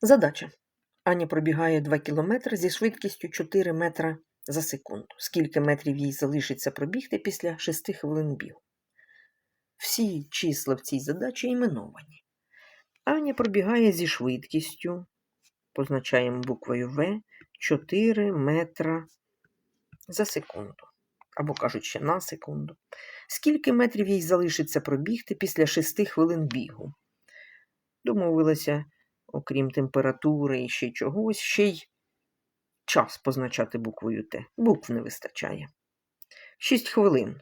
Задача. Аня пробігає 2 км зі швидкістю 4 метра за секунду. Скільки метрів їй залишиться пробігти після 6 хвилин бігу? Всі числа в цій задачі іменовані. Аня пробігає зі швидкістю, позначаємо буквою В, 4 метра за секунду. Або кажуть ще на секунду. Скільки метрів їй залишиться пробігти після 6 хвилин бігу? Домовилася, окрім температури і ще чогось, ще й час позначати буквою Т. Букв не вистачає. 6 хвилин.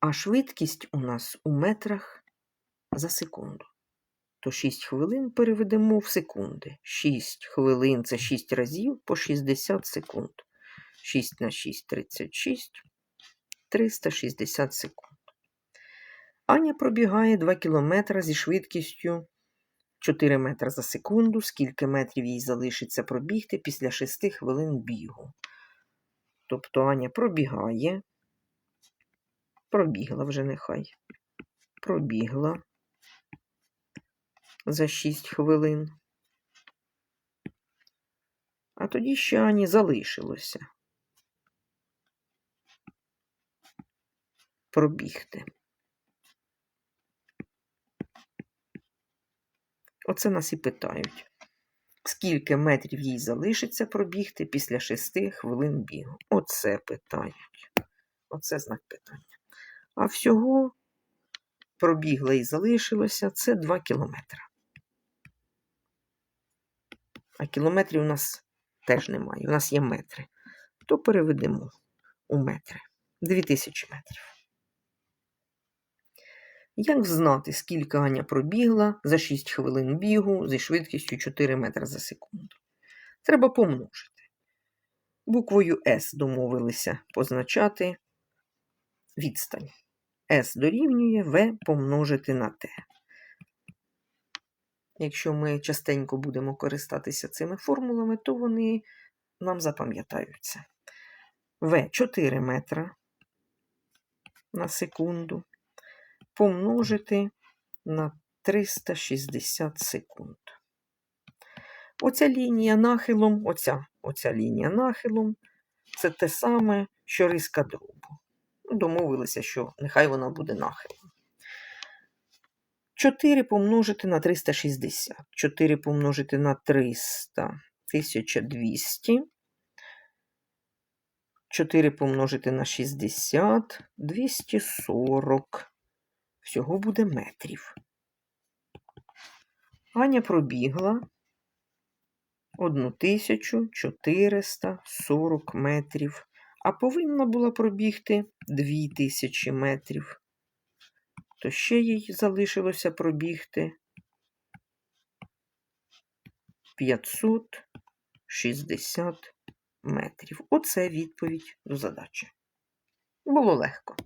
А швидкість у нас у метрах за секунду. То 6 хвилин переведемо в секунди. 6 хвилин це 6 разів по 60 секунд. 6 на 6 36, 360 секунд. Аня пробігає 2 кілометри зі швидкістю 4 метри за секунду. Скільки метрів їй залишиться пробігти після 6 хвилин бігу. Тобто Аня пробігає. Пробігла вже нехай. Пробігла за 6 хвилин. А тоді ще Ані залишилося пробігти. Оце нас і питають. Скільки метрів їй залишиться пробігти після 6 хвилин бігу? Оце питають. Оце знак питання. А всього пробігла і залишилося це 2 кілометри. А кілометрів у нас теж немає. У нас є метри. То переведемо у метри. 2000 метрів. Як знати, скільки Аня пробігла за 6 хвилин бігу зі швидкістю 4 метри за секунду? Треба помножити. Буквою С домовилися позначати відстань. С дорівнює В помножити на Т. Якщо ми частенько будемо користатися цими формулами, то вони нам запам'ятаються. В 4 метра на секунду помножити на 360 секунд. Оця лінія нахилом, оця, оця лінія нахилом це те саме, що риска дробу. Домовилися, що нехай вона буде нахилом. 4 помножити на 360. 4 помножити на 300 1200. 4 помножити на 60 240. Всього буде метрів. Аня пробігла 1440 метрів, а повинна була пробігти 2000 метрів. То ще їй залишилося пробігти 560 метрів. Оце відповідь до задачі. Було легко.